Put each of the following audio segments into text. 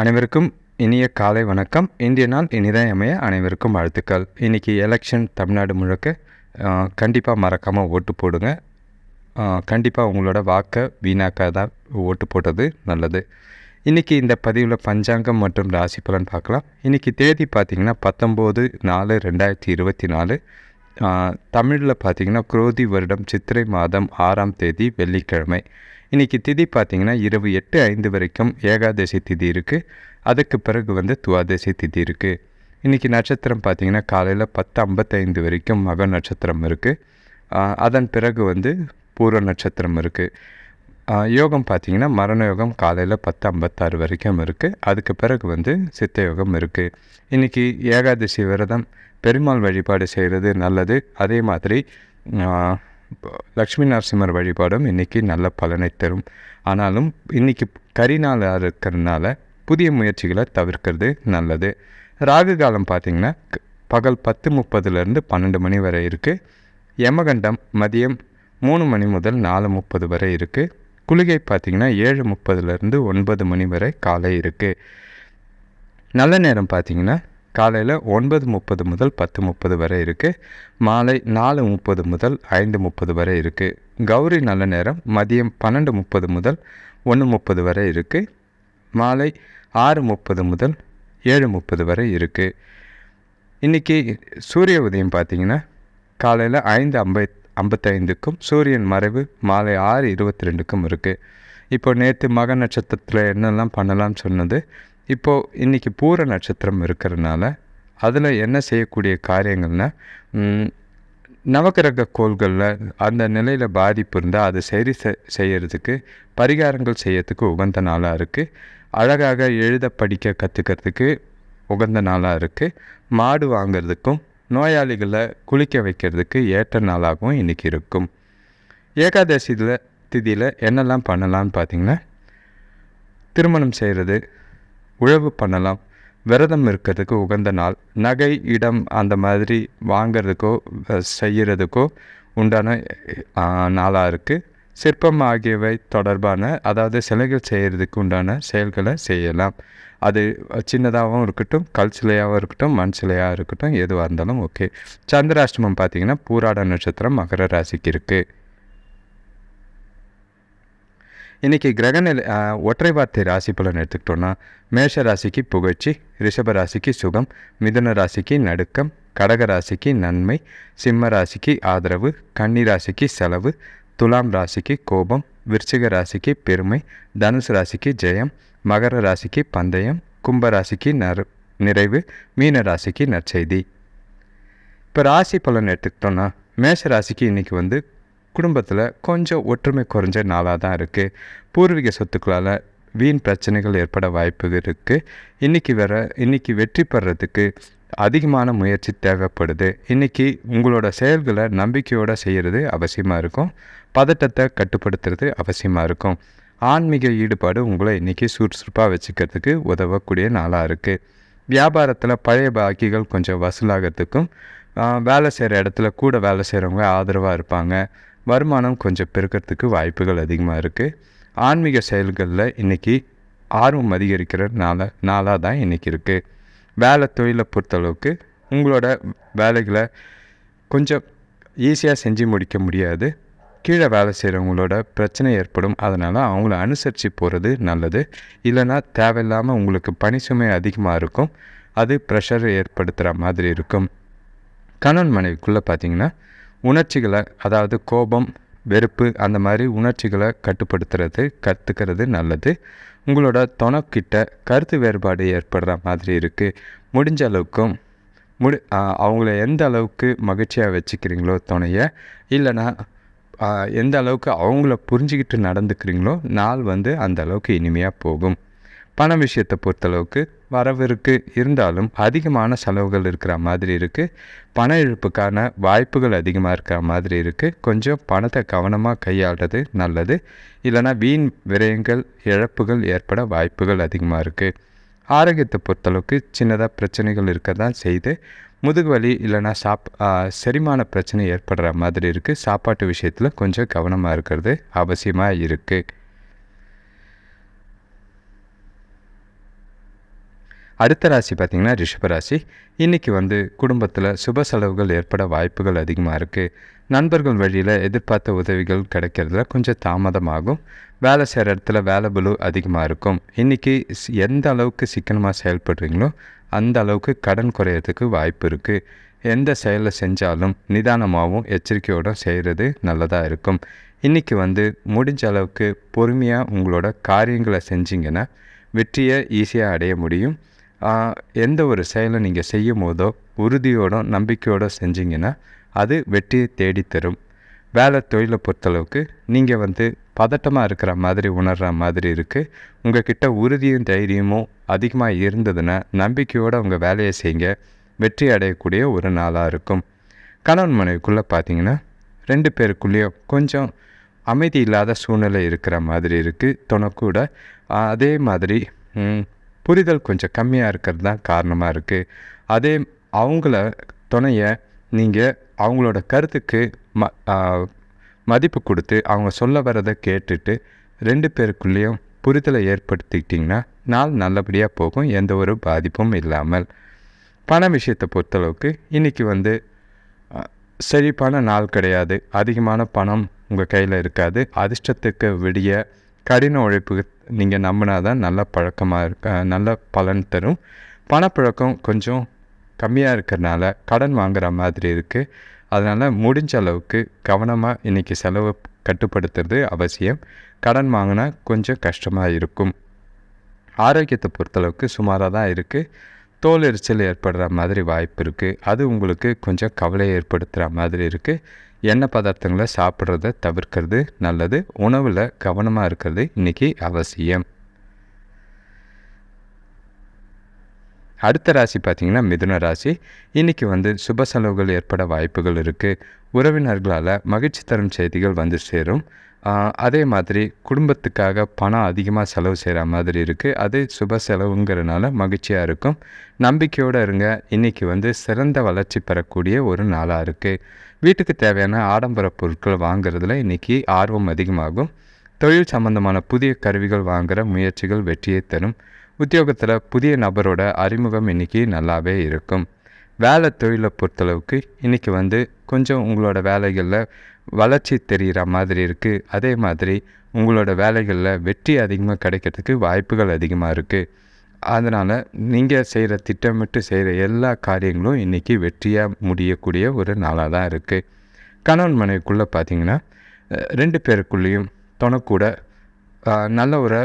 அனைவருக்கும் இனிய காலை வணக்கம். இந்திய நாள் இனிதான் அமைய அனைவருக்கும் வாழ்த்துக்கள். இன்றைக்கி எலெக்ஷன் தமிழ்நாடு முழுக்க கண்டிப்பாக மறக்காமல் ஓட்டு போடுங்க. கண்டிப்பாக உங்களோட வாக்கை வீணாக்காத ஓட்டு போட்டது நல்லது. இன்றைக்கி இந்த பதிவில் பஞ்சாங்கம் மற்றும் ராசி பலன் பார்க்கலாம். இன்றைக்கி தேதி பார்த்திங்கன்னா பத்தொம்போது நாலு ரெண்டாயிரத்தி இருபத்தி நாலு. தமிழில் பார்த்திங்கன்னா குரோதி வருடம் சித்திரை மாதம் ஆறாம் தேதி வெள்ளிக்கிழமை. இன்றைக்கி திதி பார்த்திங்கன்னா இரவு எட்டு ஐந்து வரைக்கும் ஏகாதசி திதி இருக்குது அதுக்கு பிறகு வந்து துவாதசி திதி இருக்குது இன்றைக்கி நட்சத்திரம் பார்த்திங்கன்னா காலையில் பத்து ஐம்பத்தைந்து வரைக்கும் மக நட்சத்திரம் இருக்குது அதன் பிறகு வந்து பூர்வ நட்சத்திரம் இருக்குது யோகம் பார்த்திங்கன்னா மரண யோகம் காலையில் பத்து ஐம்பத்தாறு வரைக்கும் இருக்குது அதுக்கு பிறகு வந்து சித்த யோகம் இருக்குது இன்றைக்கி ஏகாதசி விரதம் பெருமாள் வழிபாடு செய்கிறது நல்லது. அதே மாதிரி லக்ஷ்மி நரசிம்மர் வழிபாடும் இன்றைக்கி நல்ல பலனை தரும். ஆனாலும் இன்றைக்கி கரிநாளாக இருக்கிறதுனால புதிய முயற்சிகளை தவிர்க்கிறது நல்லது. ராகு காலம் பார்த்திங்கன்னா பகல் பத்து முப்பதுலேருந்து பன்னெண்டு மணி வரை இருக்குது யமகண்டம் மதியம் மூணு மணி முதல் நாலு முப்பது வரை இருக்குது குளிகை பார்த்திங்கன்னா ஏழு முப்பதுலேருந்து ஒன்பது மணி வரை காலை இருக்குது நல்ல நேரம் பார்த்திங்கன்னா காலையில் ஒன்பது முப்பது முதல் பத்து முப்பது வரை இருக்குது மாலை நாலு முப்பது முதல் ஐந்து முப்பது வரை இருக்குது கௌரி நல்ல நேரம் மதியம் பன்னெண்டு முப்பது முதல் ஒன்று முப்பது வரை இருக்குது மாலை ஆறு முப்பது முதல் ஏழு முப்பது வரை இருக்குது இன்றைக்கி சூரிய உதயம் பார்த்திங்கன்னா காலையில் ஐந்து ஐம்பத் ஐம்பத்தைந்துக்கும் சூரியன் மறைவு மாலை ஆறு இருபத்தி ரெண்டுக்கும் இருக்குது இப்போ நேற்று மக நட்சத்திரத்தில் என்னெல்லாம் பண்ணலாம்னு சொன்னது இப்போது இன்றைக்கி பூர நட்சத்திரம் இருக்கிறதுனால அதில் என்ன செய்யக்கூடிய காரியங்கள்னால் நவக்கிரக கோள்களில் அந்த நிலையில் பாதிப்பு இருந்தால் அதை சரி செய்கிறதுக்கு பரிகாரங்கள் செய்யறதுக்கு உகந்த நாளாக இருக்குது அழகாக எழுத படிக்க கற்றுக்கிறதுக்கு உகந்த நாளாக இருக்குது மாடு வாங்கிறதுக்கும் நோயாளிகளை குளிக்க வைக்கிறதுக்கு ஏற்ற நாளாகவும் இன்றைக்கி இருக்கும். ஏகாதசியில் திதியில் என்னெல்லாம் பண்ணலான்னு பார்த்திங்கன்னா திருமணம் செய்கிறது உழவு பண்ணலாம். விரதம் இருக்கிறதுக்கு உகந்த நாள். நகை இடம் அந்த மாதிரி வாங்கிறதுக்கோ செய்கிறதுக்கோ உண்டான நாளாக இருக்குது சிற்பம் ஆகியவை தொடர்பான அதாவது சிலைகள் செய்கிறதுக்கு உண்டான செயல்களை செய்யலாம். அது சின்னதாகவும் இருக்கட்டும் கல் சிலையாகவும் இருக்கட்டும் மண் சிலையாக இருக்கட்டும் எதுவாக இருந்தாலும் ஓகே. சந்திராஷ்டமம் பார்த்திங்கன்னா பூராட நட்சத்திரம் மகர ராசிக்கு இருக்குது இன்றைக்கி கிரகநிலை ஒற்றை வார்த்தை ராசி பலன் எடுத்துக்கிட்டோன்னா மேஷ ராசிக்கு புகழ்ச்சி ரிஷப ராசிக்கு சுகம் மிதுன ராசிக்கு நடுக்கம் கடக ராசிக்கு நன்மை சிம்ம ராசிக்கு ஆதரவு கன்னி ராசிக்கு செலவு துலாம் ராசிக்கு கோபம் விருச்சிக ராசிக்கு பெருமை தனுசு ராசிக்கு ஜெயம் மகர ராசிக்கு பந்தயம் கும்ப ராசிக்கு நறு நிறைவு மீன ராசிக்கு நற்செய்தி. இப்போ ராசி பலன் எடுத்துக்கிட்டோன்னா மேஷ ராசிக்கு இன்றைக்கி வந்து குடும்பத்தில் கொஞ்சம் ஒற்றுமை குறைஞ்ச நாளாக தான் இருக்குது பூர்வீக சொத்துக்களால் வீண் பிரச்சனைகள் ஏற்பட வாய்ப்பு இருக்குது இன்றைக்கி வர இன்றைக்கி வெற்றி பெறத்துக்கு அதிகமான முயற்சி தேவைப்படுது. இன்றைக்கி உங்களோட செயல்களை நம்பிக்கையோடு செய்கிறது அவசியமாக இருக்கும். பதட்டத்தை கட்டுப்படுத்துறது அவசியமாக இருக்கும். ஆன்மீக ஈடுபாடு உங்களை இன்றைக்கி சுறுசுறுப்பாக வச்சுக்கிறதுக்கு உதவக்கூடிய நாளாக இருக்குது வியாபாரத்தில் பழைய பாக்கிகள் கொஞ்சம் வசூலாகிறதுக்கும் வேலை செய்கிற இடத்துல கூட வேலை செய்கிறவங்க ஆதரவாக இருப்பாங்க. வருமானம் கொஞ்சம் பெருக்கிறதுக்கு வாய்ப்புகள் அதிகமாக இருக்குது ஆன்மீக செயல்களில் இன்றைக்கி ஆர்வம் அதிகரிக்கிற நாளாக நாளாக தான் இன்றைக்கி இருக்குது வேலை தொழிலை பொறுத்தளவுக்கு உங்களோட வேலைகளை கொஞ்சம் ஈஸியாக செஞ்சு முடிக்க முடியாது. கீழே வேலை செய்கிறவங்களோட பிரச்சனை ஏற்படும். அதனால் அவங்கள அனுசரித்து போகிறது நல்லது. இல்லைன்னா தேவையில்லாமல் உங்களுக்கு பணி சுமை அதிகமாக இருக்கும். அது ப்ரெஷர் ஏற்படுத்துகிற மாதிரி இருக்கும். கணவன் மனைவிக்குள்ளே பார்த்திங்கன்னா உணர்ச்சிகளை அதாவது கோபம் வெறுப்பு அந்த மாதிரி உணர்ச்சிகளை கட்டுப்படுத்துறது கற்றுக்கிறது நல்லது. உங்களோட தொணக்கிட்ட கருத்து வேறுபாடு ஏற்படுற மாதிரி இருக்குது முடிஞ்ச அளவுக்கும் முடி அவங்கள எந்த அளவுக்கு மகிழ்ச்சியாக வச்சுக்கிறீங்களோ துணையை இல்லைனா எந்த அளவுக்கு அவங்கள புரிஞ்சுக்கிட்டு நடந்துக்கிறீங்களோ நாள் வந்து அந்த அளவுக்கு இனிமையாக போகும். பண விஷயத்தை பொறுத்தளவுக்கு வரவு இருக்குது இருந்தாலும் அதிகமான செலவுகள் இருக்கிற மாதிரி இருக்குது பண இழப்புக்கான வாய்ப்புகள் அதிகமாக இருக்கிற மாதிரி இருக்குது கொஞ்சம் பணத்தை கவனமாக கையாளுறது நல்லது. இல்லைனா வீண் விரயங்கள் இழப்புகள் ஏற்பட வாய்ப்புகள் அதிகமாக இருக்குது ஆரோக்கியத்தை பொறுத்தளவுக்கு சின்னதாக பிரச்சனைகள் இருக்க தான் செய்து முதுகு வலி இல்லைனா சாப் செரிமான பிரச்சனை ஏற்படுற மாதிரி இருக்குது சாப்பாட்டு விஷயத்தில் கொஞ்சம் கவனமாக இருக்கிறது அவசியமாக இருக்குது அடுத்த ராசி பார்த்திங்கன்னா ரிஷபராசி. இன்றைக்கி வந்து குடும்பத்தில் சுப செலவுகள் ஏற்பட வாய்ப்புகள் அதிகமாக இருக்குது நண்பர்கள் வழியில் எதிர்பார்த்த உதவிகள் கிடைக்கிறதுல கொஞ்சம் தாமதமாகும். வேலை செய்கிற இடத்துல வேலை பலு அதிகமாக இருக்கும். இன்றைக்கி எந்த அளவுக்கு சிக்கனமாக செயல்படுறீங்களோ அந்த அளவுக்கு கடன் குறையிறதுக்கு வாய்ப்பு இருக்குது எந்த செயலை செஞ்சாலும் நிதானமாகவும் எச்சரிக்கையோடும் செய்கிறது நல்லதாக இருக்கும். இன்றைக்கி வந்து முடிஞ்ச அளவுக்கு பொறுமையாக உங்களோட காரியங்களை செஞ்சிங்கன்னா வெற்றியை ஈஸியாக அடைய முடியும். எந்த ஒரு செயலை நீங்கள் செய்யும் போதோ உறுதியோடும் நம்பிக்கையோடு செஞ்சிங்கன்னா அது வெற்றியை தேடித்தரும். வேலை தொழிலை பொறுத்தளவுக்கு நீங்கள் வந்து பதட்டமாக இருக்கிற மாதிரி உணர்கிற மாதிரி இருக்குது உங்கள் கிட்ட உறுதியும் தைரியமும் அதிகமாக இருந்ததுன்னா நம்பிக்கையோடு உங்கள் வேலையை செய்யுங்க வெற்றி அடையக்கூடிய ஒரு நாளாக இருக்கும். கணவன் மனைவிக்குள்ளே பார்த்தீங்கன்னா ரெண்டு பேருக்குள்ளேயோ கொஞ்சம் அமைதி இல்லாத சூழ்நிலை இருக்கிற மாதிரி இருக்குது துணைக்கூட. அதே மாதிரி புரிதல் கொஞ்சம் கம்மியாக இருக்கிறது தான் காரணமாக இருக்குது அதே அவங்கள துணையை நீங்கள் அவங்களோட கருத்துக்கு ம மதிப்பு கொடுத்து அவங்க சொல்ல வரதை கேட்டுட்டு ரெண்டு பேருக்குள்ளேயும் புரிதலை ஏற்படுத்திக்கிட்டிங்கன்னா நாள் நல்லபடியாக போகும் எந்த ஒரு பாதிப்பும் இல்லாமல். பண விஷயத்தை பொறுத்தளவுக்கு இன்றைக்கி வந்து செழிப்பான நாள் கிடையாது. அதிகமான பணம் உங்கள் கையில் இருக்காது. அதிர்ஷ்டத்துக்கு விடிய கடின உழைப்பு நீங்கள் நம்பினா தான் நல்ல பழக்கமாக இருக்க நல்ல பலன் தரும். பணப்பழக்கம் கொஞ்சம் கம்மியாக இருக்கிறனால கடன் வாங்குகிற மாதிரி இருக்குது அதனால் முடிஞ்ச அளவுக்கு கவனமாக இன்றைக்கி செலவு கட்டுப்படுத்துறது அவசியம். கடன் வாங்கினா கொஞ்சம் கஷ்டமாக இருக்கும். ஆரோக்கியத்தை பொறுத்தளவுக்கு சுமாராக தான் இருக்குது தோல் எரிச்சல் ஏற்படுற மாதிரி வாய்ப்பு இருக்குது அது உங்களுக்கு கொஞ்சம் கவலையை ஏற்படுத்துகிற மாதிரி இருக்குது எண்ணெய் பதார்த்தங்களை சாப்பிட்றத தவிர்க்கிறது நல்லது. உணவில் கவனமாக இருக்கிறது இன்றைக்கி அவசியம். அடுத்த ராசி பார்த்திங்கன்னா மிதுன ராசி. இன்றைக்கி வந்து சுப செலவுகள் ஏற்பட வாய்ப்புகள் இருக்குது உறவினர்களால் மகிழ்ச்சி தரும் செய்திகள் வந்து சேரும். அதே மாதிரி குடும்பத்துக்காக பணம் அதிகமாக செலவு செய்கிற மாதிரி இருக்குது அது சுப செலவுங்கிறனால மகிழ்ச்சியாக இருக்கும். நம்பிக்கையோடு இருங்க. இன்றைக்கி வந்து சிறந்த வளர்ச்சி பெறக்கூடிய ஒரு நாளாக இருக்குது வீட்டுக்கு தேவையான ஆடம்பர பொருட்கள் வாங்குறதுல இன்றைக்கி ஆர்வம் அதிகமாகும். தொழில் சம்பந்தமான புதிய கருவிகள் வாங்குகிற முயற்சிகள் வெற்றியை தரும். உத்தியோகத்தில் புதிய நபரோட அறிமுகம் இன்றைக்கி நல்லாவே இருக்கும். வேலை தொழிலை பொறுத்தளவுக்கு இன்றைக்கி வந்து கொஞ்சம் உங்களோட வேலைகளில் வளர்ச்சி தெரிகிற மாதிரி இருக்குது அதே மாதிரி உங்களோட வேலைகளில் வெற்றி அதிகமாக கிடைக்கிறதுக்கு வாய்ப்புகள் அதிகமாக இருக்குது அதனால் நீங்கள் செய்கிற திட்டமிட்டு செய்கிற எல்லா காரியங்களும் இன்றைக்கி வெற்றியாக முடியக்கூடிய ஒரு நாளாக தான் இருக்குது கணவன் மனைவிக்குள்ளே பார்த்திங்கன்னா ரெண்டு பேருக்குள்ளேயும் தொணக்கூட நல்ல ஒரு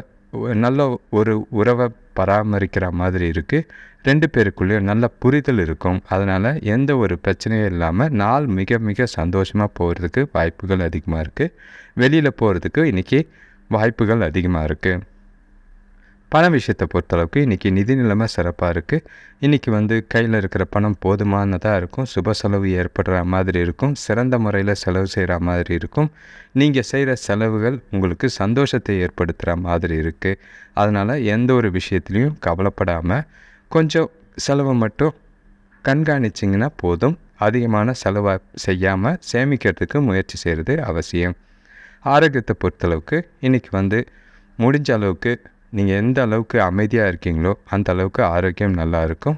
நல்ல ஒரு உறவை பராமரிக்கிற மாதிரி இருக்குது ரெண்டு பேருக்குள்ளேயும் நல்ல புரிதல் இருக்கும். அதனால் எந்த ஒரு பிரச்சனையும் இல்லாமல் நாள் மிக மிக சந்தோஷமாக போகிறதுக்கு வாய்ப்புகள் அதிகமாக இருக்குது வெளியில் போகிறதுக்கு இன்றைக்கி வாய்ப்புகள் அதிகமாக இருக்குது பண விஷயத்தை பொறுத்தளவுக்கு இன்றைக்கி நிதி நிலைமை சிறப்பாக இருக்குது இன்றைக்கி வந்து கையில் இருக்கிற பணம் போதுமானதாக இருக்கும். சுப செலவு ஏற்படுற மாதிரி இருக்கும். சிறந்த முறையில் செலவு செய்கிற மாதிரி இருக்கும். நீங்கள் செய்கிற செலவுகள் உங்களுக்கு சந்தோஷத்தை ஏற்படுத்துகிற மாதிரி இருக்குது அதனால் எந்த ஒரு விஷயத்துலையும் கவலைப்படாமல் கொஞ்சம் செலவை மட்டும் கண்காணிச்சிங்கன்னா போதும். அதிகமான செலவை செய்யாமல் சேமிக்கிறதுக்கு முயற்சி செய்கிறது அவசியம். ஆரோக்கியத்தை பொறுத்தளவுக்கு இன்றைக்கி வந்து முடிஞ்ச அளவுக்கு நீங்கள் எந்த அளவுக்கு அமைதியாக இருக்கீங்களோ அந்த அளவுக்கு ஆரோக்கியம் நல்லா இருக்கும்.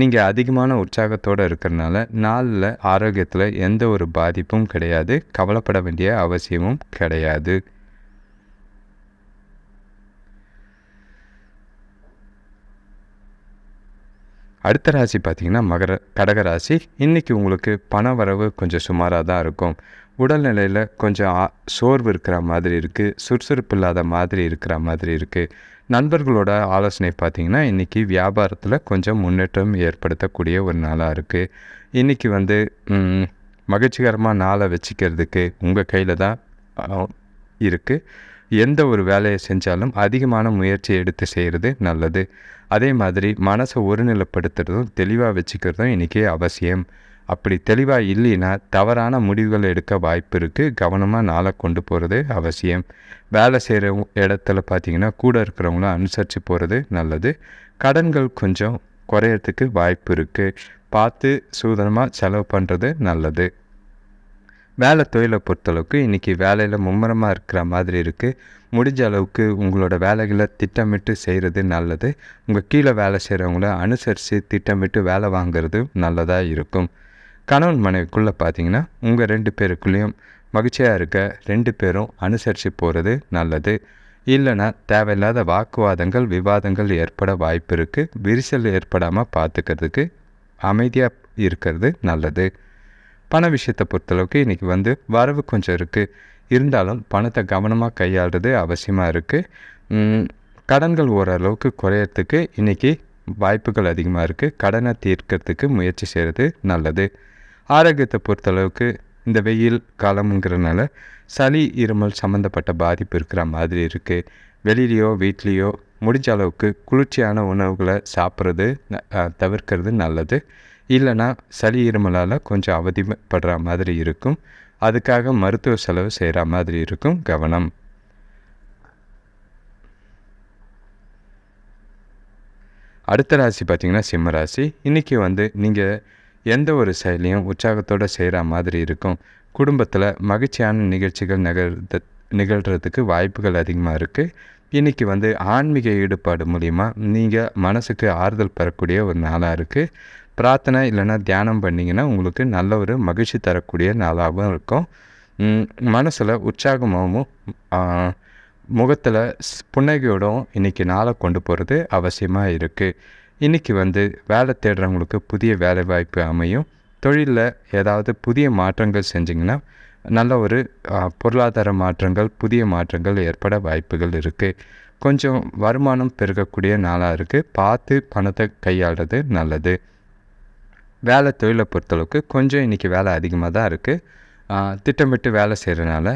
நீங்கள் அதிகமான உற்சாகத்தோடு இருக்கிறனால நாளில் ஆரோக்கியத்தில் எந்த ஒரு பாதிப்பும் கிடையாது. கவலைப்பட வேண்டிய அவசியமும் கிடையாது. அடுத்த ராசி பார்த்திங்கன்னா மகர கடக ராசி. இன்றைக்கி உங்களுக்கு பண வரவு கொஞ்சம் சுமாராக தான் இருக்கும். உடல்நிலையில் கொஞ்சம் சோர்வு இருக்கிற மாதிரி இருக்குது சுறுசுறுப்பு இல்லாத மாதிரி இருக்கிற மாதிரி இருக்குது நண்பர்களோட ஆலோசனை பார்த்திங்கன்னா இன்றைக்கி வியாபாரத்தில் கொஞ்சம் முன்னேற்றம் ஏற்படுத்தக்கூடிய ஒரு நாளாக இருக்குது இன்றைக்கி வந்து மகிழ்ச்சிகரமாக நாளை வச்சுக்கிறதுக்கு உங்கள் கையில் தான் இருக்குது எந்த ஒரு வேலையை செஞ்சாலும் அதிகமான முயற்சி எடுத்து செய்கிறது நல்லது. அதே மாதிரி மனசை ஒருநிலைப்படுத்துறதும் தெளிவாக வச்சுக்கிறதும் இன்றைக்கி அவசியம். அப்படி தெளிவாக இல்லைன்னா தவறான முடிவுகள் எடுக்க வாய்ப்பு இருக்குது கவனமாக நாளை கொண்டு போகிறது அவசியம். வேலை செய்கிற இடத்துல பார்த்திங்கன்னா கூட இருக்கிறவங்கள அனுசரித்து போகிறது நல்லது. கடன்கள் கொஞ்சம் குறையறதுக்கு வாய்ப்பு இருக்குது பார்த்து சூதனமாக செலவு பண்ணுறது நல்லது. வேலை தொழிலை பொறுத்தளவுக்கு இன்றைக்கி வேலையில் மும்முரமாக இருக்கிற மாதிரி இருக்குது முடிஞ்ச அளவுக்கு உங்களோட வேலைகளை திட்டமிட்டு செய்கிறது நல்லது. உங்கள் கீழே வேலை செய்கிறவங்கள அனுசரித்து திட்டமிட்டு வேலை வாங்குறது நல்லதாக இருக்கும். கணவன் மனைவிக்குள்ளே பார்த்தீங்கன்னா உங்கள் ரெண்டு பேருக்குள்ளேயும் மகிழ்ச்சியாக இருக்க ரெண்டு பேரும் அனுசரித்து போகிறது நல்லது. இல்லைன்னா தேவையில்லாத வாக்குவாதங்கள் விவாதங்கள் ஏற்பட வாய்ப்பு இருக்குது விரிசல் ஏற்படாமல் பார்த்துக்கிறதுக்கு அமைதியாக இருக்கிறது நல்லது. பண விஷயத்தை பொறுத்தளவுக்கு இன்றைக்கி வந்து வரவு கொஞ்சம் இருக்குது இருந்தாலும் பணத்தை கவனமாக கையாளுறது அவசியமாக இருக்குது கடன்கள் ஓரளவுக்கு குறையறதுக்கு இன்றைக்கி வாய்ப்புகள் அதிகமாக இருக்குது கடனை தீர்க்கறதுக்கு முயற்சி செய்கிறது நல்லது. ஆரோக்கியத்தை பொறுத்தளவுக்கு இந்த வெயில் காலம்ங்கிறனால சளி இருமல் சம்மந்தப்பட்ட பாதிப்பு இருக்கிற மாதிரி இருக்குது வெளியிலையோ வீட்லேயோ முடிஞ்ச அளவுக்கு குளிர்ச்சியான உணவுகளை சாப்பிட்றது தவிர்க்கிறது நல்லது. இல்லைன்னா சளி இருமலால் கொஞ்சம் அவதிப்படுற மாதிரி இருக்கும். அதுக்காக மருத்துவ செலவு செய்கிற மாதிரி இருக்கும் கவனம். அடுத்த ராசி பார்த்திங்கன்னா சிம்ம ராசி. இன்றைக்கி வந்து நீங்கள் எந்த ஒரு செயலையும் உற்சாகத்தோடு செய்கிற மாதிரி இருக்கும். குடும்பத்தில் மகிழ்ச்சியான நிகழ்ச்சிகள் நிகழ்த நிகழ்கிறதுக்கு வாய்ப்புகள் அதிகமாக இருக்குது இன்றைக்கி வந்து ஆன்மீக ஈடுபாடு மூலிமா நீங்கள் மனசுக்கு ஆறுதல் பெறக்கூடிய ஒரு நாளாக இருக்குது பிரார்த்தனை இல்லைன்னா தியானம் பண்ணிங்கன்னா உங்களுக்கு நல்ல ஒரு மகிழ்ச்சி தரக்கூடிய நாளாகவும் இருக்கும். மனசில் உற்சாகமாகவும் முகத்தில் புன்னகையோடும் இன்றைக்கி நாளை கொண்டு போகிறது அவசியமாக இருக்குது இன்றைக்கி வந்து வேலை தேடுறவங்களுக்கு புதிய வேலை வாய்ப்பு அமையும். தொழிலில் ஏதாவது புதிய மாற்றங்கள் செஞ்சிங்கன்னா நல்ல ஒரு பொருளாதார மாற்றங்கள் புதிய மாற்றங்கள் ஏற்பட வாய்ப்புகள் இருக்குது கொஞ்சம் வருமானம் பெருகக்கூடிய நாளாக இருக்குது பார்த்து பணத்தை கையாளுறது நல்லது. வேலை தொழிலை பொறுத்தளவுக்கு கொஞ்சம் இன்றைக்கி வேலை அதிகமாக தான் இருக்குது திட்டமிட்டு வேலை செய்கிறனால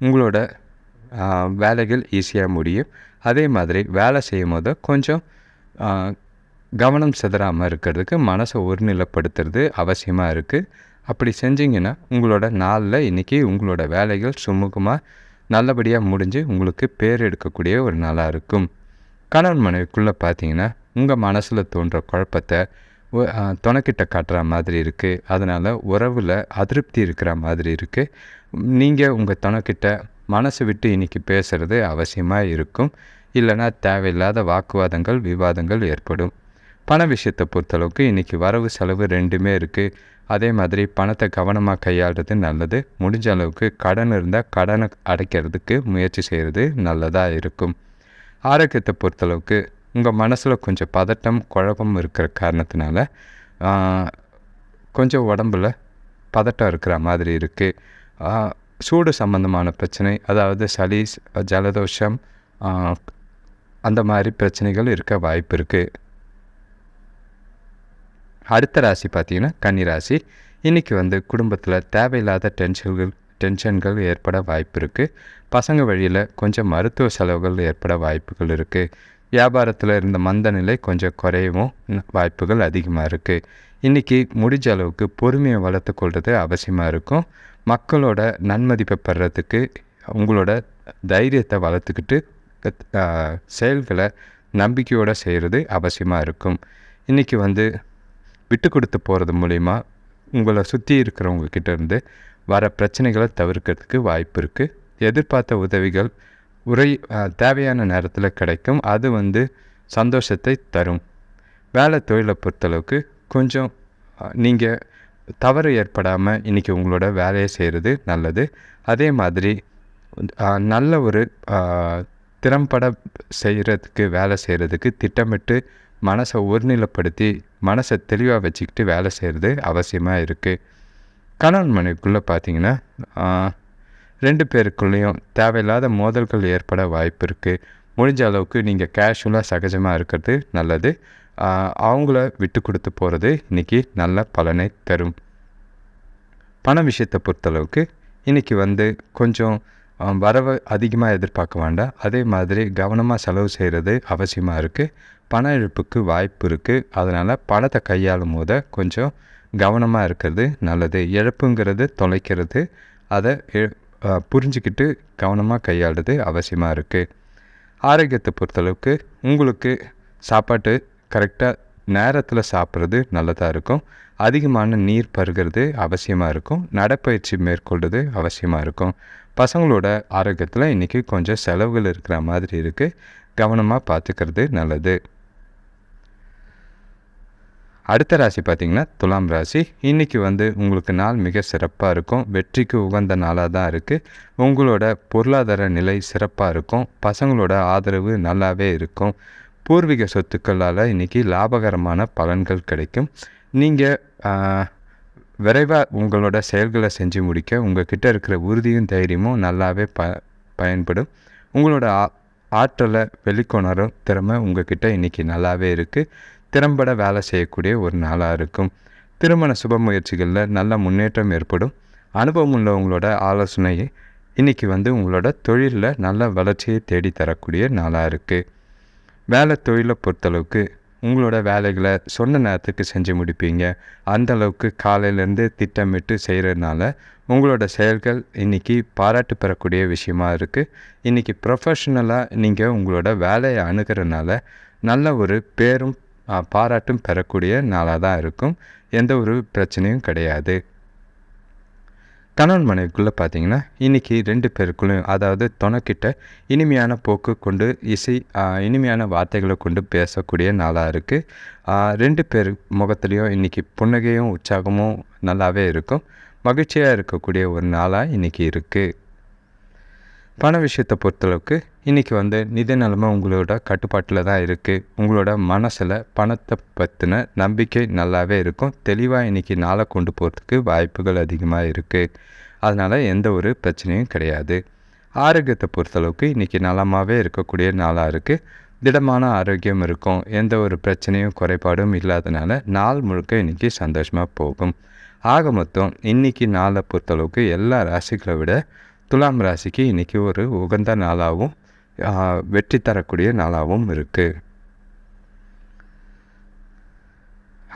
உங்களோட வேலைகள் ஈஸியாக முடியும். அதே மாதிரி வேலை செய்யும் போது கொஞ்சம் கவனம் சிதறாமல் இருக்கிறதுக்கு மனசை ஒருநிலைப்படுத்துறது அவசியமாக இருக்குது அப்படி செஞ்சிங்கன்னா உங்களோட நாளில் இன்றைக்கி உங்களோட வேலைகள் சுமூகமாக நல்லபடியாக முடிஞ்சு உங்களுக்கு பேர் எடுக்கக்கூடிய ஒரு நாளாக இருக்கும். கணவன் மனைவிக்குள்ளே பார்த்தீங்கன்னா உங்கள் மனசில் தோன்ற குழப்பத்தை துணைக்கிட்ட காட்டுற மாதிரி இருக்குது அதனால் உறவில் அதிருப்தி இருக்கிற மாதிரி இருக்குது நீங்கள் உங்கள் துணைக்கிட்ட மனசு விட்டு இன்றைக்கி பேசுகிறது அவசியமாக இருக்கும். இல்லைனா தேவையில்லாத வாக்குவாதங்கள் விவாதங்கள் ஏற்படும். பண விஷயத்தை பொறுத்தளவுக்கு இன்றைக்கி வரவு செலவு ரெண்டுமே இருக்குது அதே மாதிரி பணத்தை கவனமாக கையாளுறது நல்லது. முடிஞ்ச அளவுக்கு கடன் இருந்தால் கடனை அடைக்கிறதுக்கு முயற்சி செய்கிறது நல்லதாக இருக்கும். ஆரோக்கியத்தை பொறுத்தளவுக்கு உங்கள் மனசில் கொஞ்சம் பதட்டம் குழப்பம் இருக்கிற காரணத்தினால கொஞ்சம் உடம்பில் பதட்டம் இருக்கிற மாதிரி இருக்குது சூடு சம்மந்தமான பிரச்சனை அதாவது சளி ஜலதோஷம் அந்த மாதிரி பிரச்சனைகள் இருக்க வாய்ப்பு இருக்குது அடுத்த ராசி பார்த்திங்கன்னா கன்னி ராசி. இன்றைக்கி வந்து குடும்பத்தில் தேவையில்லாத டென்ஷன்கள் டென்ஷன்கள் ஏற்பட வாய்ப்பு இருக்குது பசங்க வழியில் கொஞ்சம் மருத்துவ செலவுகள் ஏற்பட வாய்ப்புகள் இருக்குது வியாபாரத்தில் இருந்த மந்த நிலை கொஞ்சம் குறையவும் வாய்ப்புகள் அதிகமாக இருக்குது இன்றைக்கி முடிஞ்ச அளவுக்கு பொறுமையை வளர்த்து கொள்வது அவசியமாக இருக்கும். மக்களோட நன்மதிப்பை பெறத்துக்கு உங்களோட தைரியத்தை வளர்த்துக்கிட்டு செயல்களை நம்பிக்கையோடு செய்கிறது அவசியமாக இருக்கும். இன்றைக்கி வந்து விட்டு கொடுத்து போகிறது மூலிமா உங்களை சுற்றி இருக்கிறவங்க இருந்து வர பிரச்சனைகளை தவிர்க்கிறதுக்கு வாய்ப்பு இருக்குது எதிர்பார்த்த உதவிகள் உரை தேவையான நேரத்தில் கிடைக்கும். அது வந்து சந்தோஷத்தை தரும். வேலை தொழிலை பொறுத்தளவுக்கு கொஞ்சம் நீங்கள் தவறு ஏற்படாமல் இன்றைக்கி உங்களோட வேலையை செய்கிறது நல்லது. அதே மாதிரி நல்ல ஒரு திறம்பட செய்கிறதுக்கு வேலை செய்கிறதுக்கு திட்டமிட்டு மனசை ஒருநிலைப்படுத்தி மனசை தெளிவாக வச்சுக்கிட்டு வேலை செய்கிறது அவசியமாக இருக்குது கணவன் மனைவிக்குள்ளே பார்த்தீங்கன்னா ரெண்டு பேருக்குள்ளேயும் தேவையில்லாத மோதல்கள் ஏற்பட வாய்ப்பு இருக்குது முடிஞ்ச அளவுக்கு நீங்கள் கேஷுவலாக சகஜமாக இருக்கிறது நல்லது. அவங்கள விட்டு கொடுத்து போகிறது இன்றைக்கி நல்ல பலனை தரும். பண விஷயத்தை பொறுத்தளவுக்கு இன்றைக்கி வந்து கொஞ்சம் வரவு அதிகமாக எதிர்பார்க்க வேண்டாம். அதே மாதிரி கவனமாக செலவு செய்கிறது அவசியமாக இருக்குது பண இழப்புக்கு வாய்ப்பு இருக்குது அதனால் பணத்தை கையாளும் போத கொஞ்சம் கவனமாக இருக்கிறது நல்லது. இழப்புங்கிறது தொலைக்கிறது. அதை புரிஞ்சுக்கிட்டு கவனமாக கையாளுறது அவசியமாக இருக்குது ஆரோக்கியத்தை பொறுத்தளவுக்கு உங்களுக்கு சாப்பாட்டு கரெக்டாக நேரத்தில் சாப்பிட்றது நல்லதாக இருக்கும். அதிகமான நீர் பருகிறது அவசியமாக இருக்கும். நடைப்பயிற்சி மேற்கொள்வது அவசியமாக இருக்கும். பசங்களோட ஆரோக்கியத்தில் இன்றைக்கி கொஞ்சம் செலவுகள் இருக்கிற மாதிரி இருக்குது கவனமாக பார்த்துக்கிறது நல்லது. அடுத்த ராசி பார்த்திங்கன்னா துலாம் ராசி. இன்றைக்கி வந்து உங்களுக்கு நாள் மிக சிறப்பாக இருக்கும். வெற்றிக்கு உகந்த நாளாக தான் இருக்குது உங்களோட பொருளாதார நிலை சிறப்பாக இருக்கும். பசங்களோட ஆதரவு நல்லாவே இருக்கும். பூர்வீக சொத்துக்களால் இன்றைக்கி லாபகரமான பலன்கள் கிடைக்கும். நீங்கள் விரைவாக உங்களோட செயல்களை செஞ்சு முடிக்க உங்கள்கிட்ட இருக்கிற உறுதியும் தைரியமும் நல்லாவே ப பயன்படும். உங்களோட ஆ ஆற்றலை வெளிக்கொணரும் திறமை உங்கள்கிட்ட இன்றைக்கி நல்லாவே இருக்குது திறம்பட வேலை செய்யக்கூடிய ஒரு நாளாக இருக்கும். திருமண சுப முயற்சிகளில் நல்ல முன்னேற்றம் ஏற்படும். அனுபவம் உள்ளவங்களோட ஆலோசனையை இன்றைக்கி வந்து உங்களோட தொழிலில் நல்ல வளர்ச்சியை தேடித்தரக்கூடிய நாளாக இருக்குது வேலை தொழிலை பொறுத்தளவுக்கு உங்களோட வேலைகளை சொன்ன நேரத்துக்கு செஞ்சு முடிப்பீங்க. அந்தளவுக்கு காலையிலேருந்து திட்டமிட்டு செய்கிறதுனால உங்களோட செயல்கள் இன்றைக்கி பாராட்டு பெறக்கூடிய விஷயமா இருக்குது இன்றைக்கி ப்ரொஃபஷ்னலாக நீங்கள் உங்களோட வேலையை அணுகிறனால நல்ல ஒரு பேரும் பாராட்டும் பெறக்கூடிய நாளாக தான் இருக்கும். எந்த ஒரு பிரச்சனையும் கிடையாது. கணவன் மனைவிக்குள்ளே பார்த்தீங்கன்னா இன்றைக்கி ரெண்டு பேருக்குள்ளும் அதாவது துணைக்கிட்ட இனிமையான போக்கு கொண்டு இசை இனிமையான வார்த்தைகளை கொண்டு பேசக்கூடிய நாளாக இருக்குது ரெண்டு பேர் முகத்துலேயும் இன்றைக்கி புன்னகையும் உற்சாகமும் நல்லாவே இருக்கும். மகிழ்ச்சியாக இருக்கக்கூடிய ஒரு நாளாக இன்றைக்கி இருக்குது பண விஷயத்தை பொறுத்தளவுக்கு இன்றைக்கி வந்து நிதி நிலைமை உங்களோட கட்டுப்பாட்டில் தான் இருக்குது உங்களோட மனசில் பணத்தை பற்றின நம்பிக்கை நல்லாவே இருக்கும். தெளிவாக இன்றைக்கி நாளை கொண்டு போகிறதுக்கு வாய்ப்புகள் அதிகமாக இருக்குது அதனால் எந்த ஒரு பிரச்சனையும் கிடையாது. ஆரோக்கியத்தை பொறுத்தளவுக்கு இன்றைக்கி நலமாகவே இருக்கக்கூடிய நாளாக இருக்குது திடமான ஆரோக்கியம் இருக்கும். எந்த ஒரு பிரச்சனையும் குறைபாடும் இல்லாதனால நாள் முழுக்க இன்றைக்கி சந்தோஷமாக போகும். ஆக மொத்தம் இன்றைக்கி நாளை பொறுத்தளவுக்கு எல்லா ராசிகளை விட துலாம் ராசிக்கு இன்றைக்கி ஒரு உகந்த நாளாகவும் வெற்றி தரக்கூடிய நாளாகவும் இருக்குது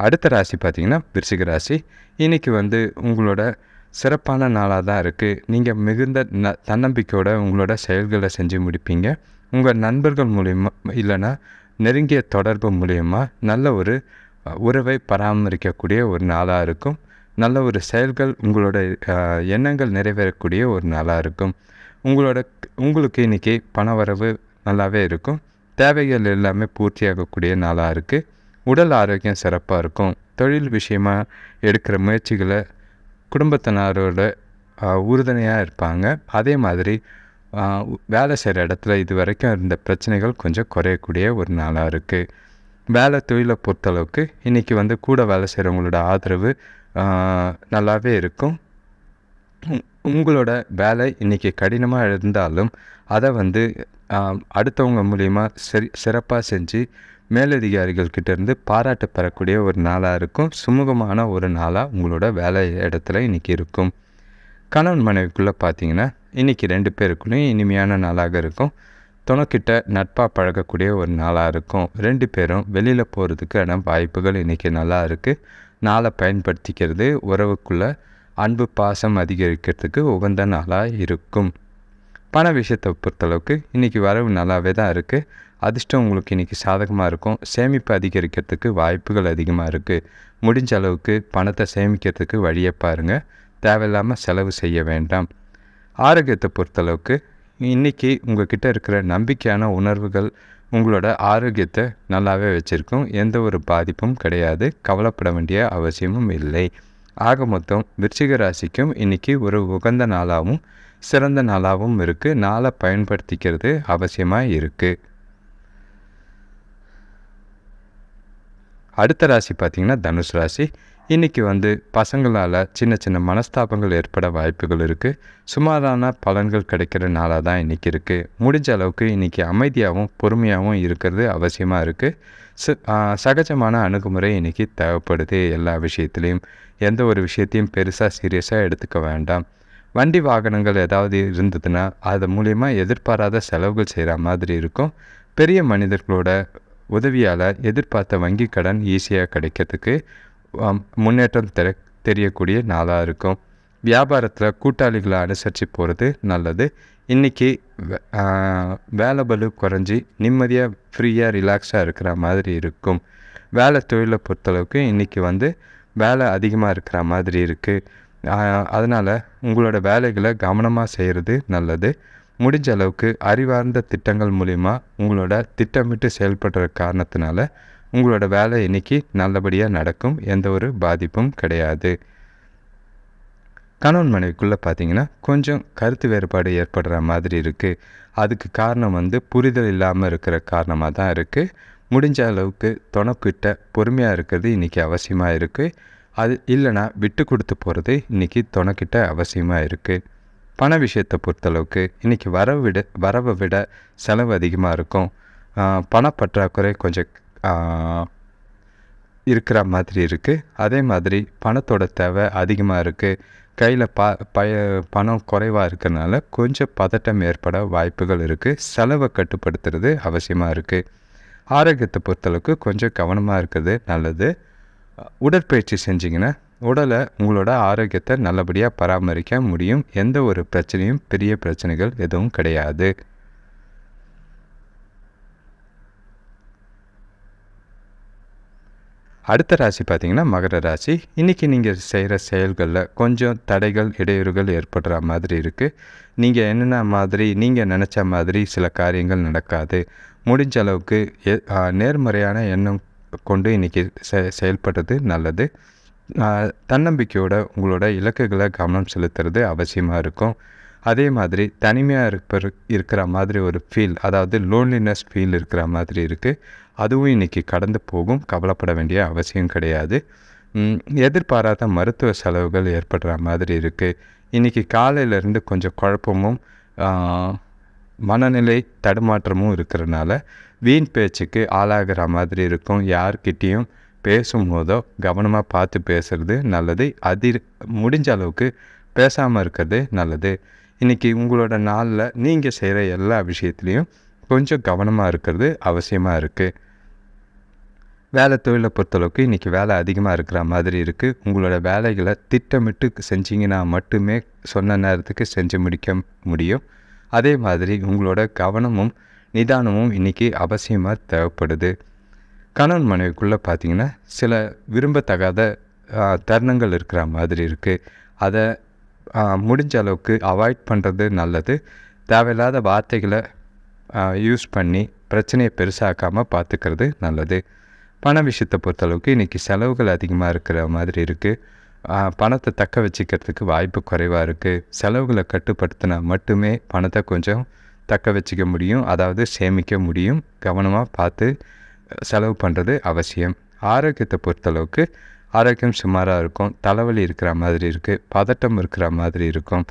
அடுத்த ராசி பார்த்திங்கன்னா விருச்சிக ராசி. இன்றைக்கி வந்து உங்களோட சிறப்பான நாளாக தான் இருக்குது நீங்கள் மிகுந்த ந தன்னம்பிக்கையோட உங்களோட செயல்களை செஞ்சு முடிப்பீங்க. உங்கள் நண்பர்கள் மூலிமா இல்லைன்னா நெருங்கிய தொடர்பு மூலயமா நல்ல ஒரு உறவை பராமரிக்கக்கூடிய ஒரு நாளாக இருக்கும். நல்ல ஒரு செயல்கள் உங்களோட எண்ணங்கள் நிறைவேறக்கூடிய ஒரு நாளாக இருக்கும். உங்களோட உங்களுக்கு இன்றைக்கி பணவரவு நல்லாவே இருக்கும். தேவைகள் எல்லாமே பூர்த்தியாகக்கூடிய நாளாக இருக்குது உடல் ஆரோக்கியம் சிறப்பாக இருக்கும். தொழில் விஷயமாக எடுக்கிற முயற்சிகளை குடும்பத்தினாரோட உறுதுணையாக இருப்பாங்க. அதே மாதிரி வேலை செய்கிற இடத்துல இது வரைக்கும் இருந்த பிரச்சனைகள் கொஞ்சம் குறையக்கூடிய ஒரு நாளாக இருக்குது வேலை தொழிலை பொறுத்தளவுக்கு இன்றைக்கி வந்து கூட வேலை செய்கிறவங்களோட ஆதரவு நல்லாவே இருக்கும். உங்களோட வேலை இன்றைக்கி கடினமாக இருந்தாலும் அதை வந்து அடுத்தவங்க மூலிமா சரி சிறப்பாக செஞ்சு மேலதிகாரிகள் பாராட்டு பெறக்கூடிய ஒரு நாளாக இருக்கும். சுமூகமான ஒரு நாளாக உங்களோட வேலை இடத்துல இன்றைக்கி இருக்கும். கணவன் மனைவிக்குள்ளே பார்த்தீங்கன்னா இன்றைக்கி ரெண்டு பேருக்குள்ளேயும் இனிமையான நாளாக இருக்கும். துணைக்கிட்ட நட்பாக பழகக்கூடிய ஒரு நாளாக இருக்கும். ரெண்டு பேரும் வெளியில் போகிறதுக்கான வாய்ப்புகள் இன்றைக்கி நல்லா இருக்குது நாளை பயன்படுத்திக்கிறது. உறவுக்குள்ளே அன்பு பாசம் அதிகரிக்கிறதுக்கு உகந்த நாளாக இருக்கும். பண விஷயத்தை பொறுத்தளவுக்கு இன்றைக்கி வரவு நல்லாவே தான் இருக்குது அதிர்ஷ்டம் உங்களுக்கு இன்றைக்கி சாதகமாக இருக்கும். சேமிப்பு அதிகரிக்கிறதுக்கு வாய்ப்புகள் அதிகமாக இருக்குது முடிஞ்ச அளவுக்கு பணத்தை சேமிக்கிறதுக்கு வழியை பாருங்கள் தேவையில்லாமல் செலவு செய்ய வேண்டாம். ஆரோக்கியத்தை பொறுத்தளவுக்கு இன்றைக்கி உங்ககிட்ட இருக்கிற நம்பிக்கையான உணர்வுகள் உங்களோட ஆரோக்கியத்தை நல்லாவே வச்சுருக்கும் எந்த ஒரு பாதிப்பும் கிடையாது. கவலைப்பட வேண்டிய அவசியமும் இல்லை. ஆக மொத்தம் விருச்சிக ராசிக்கும் இன்றைக்கி ஒரு உகந்த நாளாகவும் சிறந்த நாளாகவும் இருக்குது நாளை பயன்படுத்திக்கிறது அவசியமாக இருக்குது அடுத்த ராசி பார்த்திங்கன்னா தனுஷ் ராசி. இன்றைக்கி வந்து பசங்களால் சின்ன சின்ன மனஸ்தாபங்கள் ஏற்பட வாய்ப்புகள் இருக்குது சுமாரான பலன்கள் கிடைக்கிற நாளாக தான் இன்றைக்கி இருக்குது முடிஞ்ச அளவுக்கு இன்றைக்கி அமைதியாகவும் பொறுமையாகவும் இருக்கிறது அவசியமாக இருக்குது ச சகஜமான அணுகுமுறை இன்றைக்கி தேவைப்படுது எல்லா விஷயத்துலேயும். எந்த ஒரு விஷயத்தையும் பெருசாக சீரியஸாக எடுத்துக்க வேண்டாம். வண்டி வாகனங்கள் ஏதாவது இருந்ததுன்னா அது மூலயமா எதிர்பாராத செலவுகள் செய்கிற மாதிரி இருக்கும். பெரிய மனிதர்களோட உதவியால் எதிர்பார்த்த வங்கி கடன் ஈஸியாக கிடைக்கிறதுக்கு முன்னேற்றம் தெ தெரியக்கூடிய நாளாக இருக்கும். வியாபாரத்தில் கூட்டாளிகளை அனுசரித்து போகிறது நல்லது. இன்றைக்கி வேலை பலு குறைஞ்சி நிம்மதியாக ஃப்ரீயாக ரிலாக்ஸாக இருக்கிற மாதிரி இருக்கும். வேலை தொழிலை பொறுத்தளவுக்கு இன்றைக்கி வந்து வேலை அதிகமாக இருக்கிற மாதிரி இருக்குது அதனால் உங்களோட வேலைகளை கவனமாக செய்கிறது நல்லது. முடிஞ்ச அளவுக்கு அறிவார்ந்த திட்டங்கள் மூலிமா உங்களோட திட்டமிட்டு செயல்படுற காரணத்தினால உங்களோட வேலை இன்னைக்கு நல்லபடியாக நடக்கும் எந்த ஒரு பாதிப்பும் கிடையாது. கணவன் மனைவிக்குள்ளே பார்த்தீங்கன்னா கொஞ்சம் கருத்து வேறுபாடு ஏற்படுற மாதிரி இருக்குது அதுக்கு காரணம் வந்து புரிதல் இல்லாமல் இருக்கிற காரணமாக தான் இருக்குது முடிஞ்ச அளவுக்கு துணைக்கிட்ட பொறுமையாக இருக்கிறது இன்றைக்கி அவசியமாக இருக்குது அது இல்லைனா விட்டு கொடுத்து போகிறது இன்றைக்கி துணைக்கிட்ட அவசியமாக இருக்குது பண விஷயத்தை பொறுத்தளவுக்கு இன்றைக்கி வரவை விட வரவை விட செலவு அதிகமாக இருக்கும். பணப்பற்றாக்குறை கொஞ்சம் இருக்கிற மாதிரி இருக்குது அதே மாதிரி பணத்தோட தேவை அதிகமாக இருக்குது கையில் ப பய பணம் குறைவாக இருக்கிறனால கொஞ்சம் பதட்டம் ஏற்பட வாய்ப்புகள் இருக்குது செலவை கட்டுப்படுத்துறது அவசியமாக இருக்குது ஆரோக்கியத்தை பொறுத்தளவுக்கு கொஞ்சம் கவனமாக இருக்கிறது நல்லது. உடற்பயிற்சி செஞ்சிங்கன்னா உடலை உங்களோட ஆரோக்கியத்தை நல்லபடியாக பராமரிக்க முடியும். எந்த ஒரு பிரச்சனையும் பெரிய பிரச்சனைகள் எதுவும் கிடையாது. அடுத்த ராசி பார்த்திங்கன்னா மகர ராசி. இன்றைக்கி நீங்கள் செய்கிற செயல்களில் கொஞ்சம் தடைகள் இடையூறுகள் ஏற்படுற மாதிரி இருக்குது நீங்கள் என்னென்ன மாதிரி நீங்கள் நினச்ச மாதிரி சில காரியங்கள் நடக்காது. முடிஞ்ச அளவுக்கு நேர்மறையான எண்ணம் கொண்டு இன்றைக்கி செ செயல்படுறது நல்லது. தன்னம்பிக்கையோட உங்களோட இலக்குகளை கவனம் செலுத்துறது அவசியமாக இருக்கும். அதே மாதிரி தனிமையாக இருப்ப இருக்கிற மாதிரி ஒரு ஃபீல் அதாவது லோன்லினஸ் ஃபீல் இருக்கிற மாதிரி இருக்குது அதுவும் இன்றைக்கி கடந்து போகும். கவலைப்பட வேண்டிய அவசியம் கிடையாது. எதிர்பாராத மருத்துவ செலவுகள் ஏற்படுற மாதிரி இருக்குது இன்றைக்கி காலையிலேருந்து கொஞ்சம் குழப்பமும் மனநிலை தடுமாற்றமும் இருக்கிறனால வீண் பேச்சுக்கு ஆளாகிற மாதிரி இருக்கும். யார்கிட்டேயும் பேசும்போதோ கவனமாக பார்த்து பேசுகிறது நல்லது. அதிர் முடிஞ்ச அளவுக்கு பேசாமல் இருக்கிறது நல்லது. இன்றைக்கி உங்களோட நாளில் நீங்கள் செய்கிற எல்லா விஷயத்துலேயும் கொஞ்சம் கவனமாக இருக்கிறது அவசியமாக இருக்குது வேலை தொழிலை பொறுத்தளவுக்கு இன்றைக்கி வேலை அதிகமாக இருக்கிற மாதிரி இருக்குது உங்களோட வேலைகளை திட்டமிட்டு செஞ்சிங்கன்னா மட்டுமே சொன்ன நேரத்துக்கு செஞ்சு முடிக்க முடியும். அதே மாதிரி உங்களோட கவனமும் நிதானமும் இன்றைக்கி அவசியமாக தேவைப்படுது. கணவன் மனைவிக்குள்ளே பார்த்திங்கன்னா சில விரும்பத்தகாத தருணங்கள் இருக்கிற மாதிரி இருக்குது அதை முடிஞ்ச அளவுக்கு அவாய்ட் பண்ணுறது நல்லது. தேவையில்லாத வார்த்தைகளை யூஸ் பண்ணி பிரச்சனையை பெருசாக்காமல் பார்த்துக்கிறது நல்லது. பண விஷயத்தை பொறுத்தளவுக்கு இன்றைக்கி செலவுகள் அதிகமாக இருக்கிற மாதிரி இருக்குது பணத்தை தக்க வச்சுக்கிறதுக்கு வாய்ப்பு குறைவாக இருக்குது செலவுகளை கட்டுப்படுத்தினா மட்டுமே பணத்தை கொஞ்சம் தக்க வச்சுக்க முடியும். அதாவது சேமிக்க முடியும். கவனமாக பார்த்து செலவு பண்ணுறது அவசியம். ஆரோக்கியத்தை பொறுத்தளவுக்கு ஆரோக்கியம் சுமாராக இருக்கும். தலைவலி இருக்கிற மாதிரி இருக்குது பதட்டம் இருக்கிற மாதிரி இருக்கும்.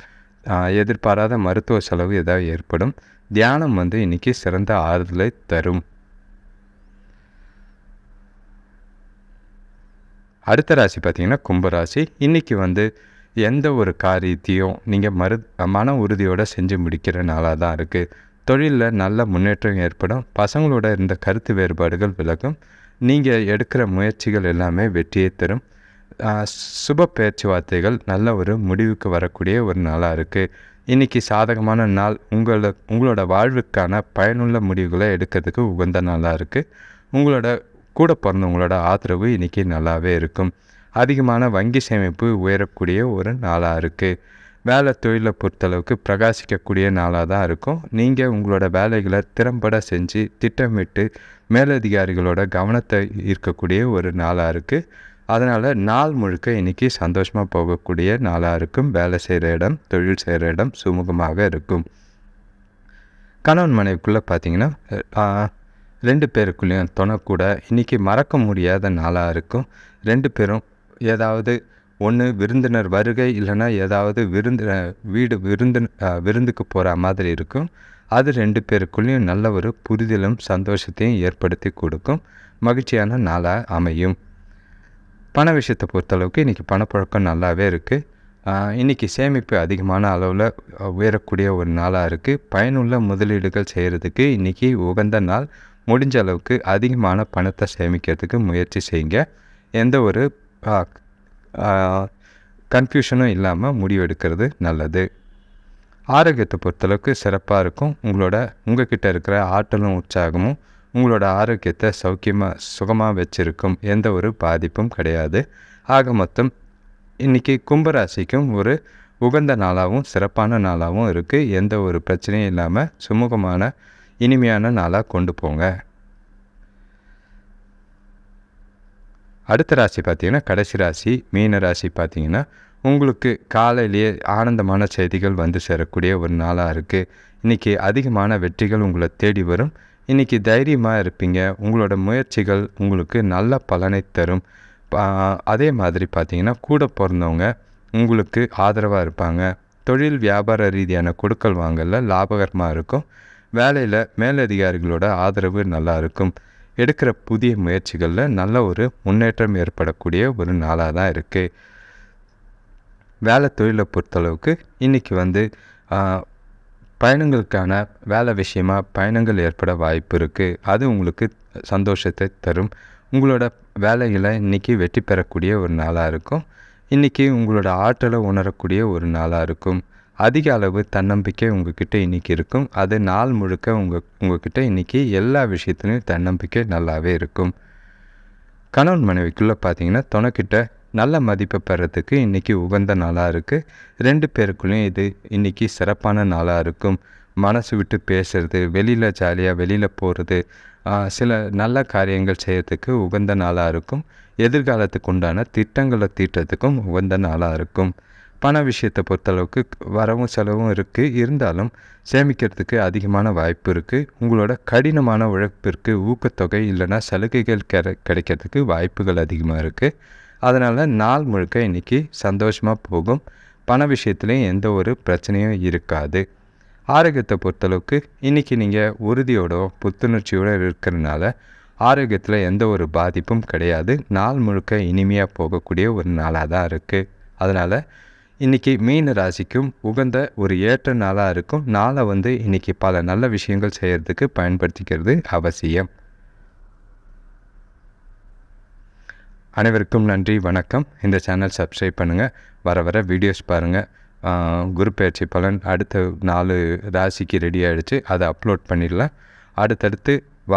எதிர்பாராத மருத்துவ செலவு ஏதாவது ஏற்படும். தியானம் வந்து இன்றைக்கி சிறந்த ஆறுதலை தரும். அடுத்த ராசி பார்த்திங்கன்னா கும்பராசி இன்றைக்கி வந்து எந்த ஒரு காரியத்தையும் நீங்கள் மரு மன உறுதியோடு செஞ்சு முடிக்கிற நாளாக தான் இருக்குது தொழிலில் நல்ல முன்னேற்றம் ஏற்படும். பசங்களோட இருந்த கருத்து வேறுபாடுகள் விலகும். நீங்கள் எடுக்கிற முயற்சிகள் எல்லாமே வெற்றியை தரும். சுப பேச்சுவார்த்தைகள் நல்ல ஒரு முடிவுக்கு வரக்கூடிய ஒரு நாளாக இருக்குது இன்றைக்கி சாதகமான நாள். உங்களோட உங்களோட வாழ்வுக்கான பயனுள்ள முடிவுகளை எடுக்கிறதுக்கு உகந்த நாளாக இருக்குது உங்களோட கூட பிறந்தவங்களோட ஆதரவு இன்றைக்கி நல்லாவே இருக்கும். அதிகமான வங்கி சேமிப்பு உயரக்கூடிய ஒரு நாளாக இருக்குது வேலை தொழிலை பொறுத்தளவுக்கு பிரகாசிக்கக்கூடிய நாளாக தான் இருக்கும். நீங்கள் உங்களோட வேலைகளை திறம்பட செஞ்சு திட்டமிட்டு மேலதிகாரிகளோட கவனத்தை ஈர்க்கக்கூடிய ஒரு நாளாக இருக்குது அதனால் நாள் முழுக்க இன்றைக்கி சந்தோஷமாக போகக்கூடிய நாளாக இருக்கும். வேலை செய்கிற இடம் தொழில் செய்கிற இடம் சுமூகமாக இருக்கும். கணவன் மனைவிக்குள்ளே பார்த்தீங்கன்னா ரெண்டு பேருக்குள்ளேயும் துணக்கூட இன்றைக்கி மறக்க முடியாத நாளாக இருக்கும். ரெண்டு பேரும் ஏதாவது ஒன்று விருந்தினர் வருகை இல்லைன்னா ஏதாவது விருந்து வீடு விருந்து விருந்துக்கு போகிற மாதிரி இருக்கும். அது ரெண்டு பேருக்குள்ளேயும் நல்ல ஒரு புரிதலும் சந்தோஷத்தையும் ஏற்படுத்தி கொடுக்கும். மகிழ்ச்சியான நாளாக அமையும். பண விஷயத்தை பொறுத்தளவுக்கு இன்றைக்கி பணப்பழக்கம் நல்லாவே இருக்குது இன்றைக்கி சேமிப்பு அதிகமான அளவில் உயரக்கூடிய ஒரு நாளாக இருக்குது பயனுள்ள முதலீடுகள் செய்கிறதுக்கு இன்றைக்கி உகந்த நாள். முடிஞ்ச அளவுக்கு அதிகமான பணத்தை சேமிக்கிறதுக்கு முயற்சி செய்யுங்க. எந்த ஒரு கன்ஃபியூஷனும் இல்லாமல் முடிவெடுக்கிறது நல்லது. ஆரோக்கியத்தை பொறுத்தளவுக்கு சிறப்பாக இருக்கும். உங்களோட உங்ககிட்ட இருக்கிற ஆற்றலும் உற்சாகமும் உங்களோட ஆரோக்கியத்தை சௌக்கியமாக சுகமாக வச்சுருக்கும். எந்த ஒரு பாதிப்பும் கிடையாது. ஆக மொத்தம் இன்றைக்கி கும்பராசிக்கும் ஒரு உகந்த நாளாகவும் சிறப்பான நாளாகவும் இருக்குது எந்த ஒரு பிரச்சனையும் இல்லாமல் சுமூகமான இனிமையான நாளாக கொண்டு போங்க. அடுத்த ராசி பார்த்தீங்கன்னா கடைசி ராசி மீன ராசி பார்த்தீங்கன்னா உங்களுக்கு காலையிலேயே ஆனந்தமான செய்திகள் வந்து சேரக்கூடிய ஒரு நாளாக இருக்குது இன்றைக்கி அதிகமான வெற்றிகள் உங்களை தேடி வரும். இன்றைக்கி தைரியமாக இருப்பீங்க. உங்களோட முயற்சிகள் உங்களுக்கு நல்ல பலனை தரும். அதே மாதிரி பார்த்திங்கன்னா கூட பிறந்தவங்க உங்களுக்கு ஆதரவாக இருப்பாங்க. தொழில் வியாபார ரீதியான கொடுக்கல் வாங்கல லாபகரமாக இருக்கும். வேலையில் மேலதிகாரிகளோட ஆதரவு நல்லா இருக்கும். எடுக்கிற புதிய முயற்சிகளில் நல்ல ஒரு முன்னேற்றம் ஏற்படக்கூடிய ஒரு நாளாக தான் இருக்குது வேலை தொழிலை பொறுத்தளவுக்கு இன்றைக்கி வந்து பயணங்களுக்கான வேலை விஷயமாக பயணங்கள் ஏற்பட வாய்ப்பு இருக்குது அது உங்களுக்கு சந்தோஷத்தை தரும். உங்களோட வேலைகளை இன்றைக்கி வெற்றி பெறக்கூடிய ஒரு நாளாக இருக்கும். இன்றைக்கி உங்களோட ஆற்றலை உணரக்கூடிய ஒரு நாளாக இருக்கும். அதிக அளவு தன்னம்பிக்கை உங்ககிட்ட இன்றைக்கி இருக்கும். அது நாள் முழுக்க உங்கள் உங்ககிட்ட இன்றைக்கி எல்லா விஷயத்துலையும் தன்னம்பிக்கை நல்லாவே இருக்கும். கணவன் மனைவிக்குள்ளே பார்த்தீங்கன்னா துணைக்கிட்ட நல்ல மதிப்பை பெறத்துக்கு இன்றைக்கி உகந்த நாளாக இருக்குது ரெண்டு பேருக்குள்ளேயும் இது இன்றைக்கி சிறப்பான நாளாக இருக்கும். மனசு விட்டு பேசுறது வெளியில் ஜாலியாக வெளியில் போகிறது சில நல்ல காரியங்கள் செய்கிறதுக்கு உகந்த நாளாக இருக்கும். எதிர்காலத்துக்கு உண்டான திட்டங்களை தீட்டுறதுக்கும் உகந்த நாளாக இருக்கும். பண விஷயத்தை பொறுத்தளவுக்கு வரவும் செலவும் இருக்குது இருந்தாலும் சேமிக்கிறதுக்கு அதிகமான வாய்ப்பு இருக்குது உங்களோட கடினமான உழைப்பிற்கு ஊக்கத்தொகை இல்லைனா சலுகைகள் கிடை கிடைக்கிறதுக்கு வாய்ப்புகள் அதிகமாக இருக்குது அதனால் நாள் முழுக்க இன்றைக்கி சந்தோஷமாக போகும். பண விஷயத்துலேயும் எந்த ஒரு பிரச்சனையும் இருக்காது. ஆரோக்கியத்தை பொறுத்தளவுக்கு இன்றைக்கி நீங்கள் உறுதியோட புத்துணர்ச்சியோடு இருக்கிறதுனால ஆரோக்கியத்தில் எந்த ஒரு பாதிப்பும் கிடையாது. நாள் முழுக்க இனிமையாக போகக்கூடிய ஒரு நாளாக தான் இருக்குது அதனால் இன்றைக்கி மீன ராசிக்கும் உகந்த ஒரு ஏற்ற நாளாக இருக்கும். நாளை வந்து இன்றைக்கி பல நல்ல விஷயங்கள் செய்கிறதுக்கு பயன்படுத்திக்கிறது அவசியம். அனைவருக்கும் நன்றி வணக்கம். இந்த சேனல் சப்ஸ்கிரைப் பண்ணுங்கள் வர வர வீடியோஸ் பாருங்கள் குரு பயிற்சி பலன் அடுத்த நாலு ராசிக்கு ரெடி ஆகிடுச்சு அதை அப்லோட் பண்ணிடலாம். அடுத்தடுத்து வ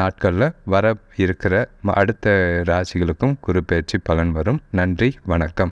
நாட்களில் வர இருக்கிற அடுத்த ராசிகளுக்கும் குரு பயிற்சி பலன் வரும். நன்றி வணக்கம்.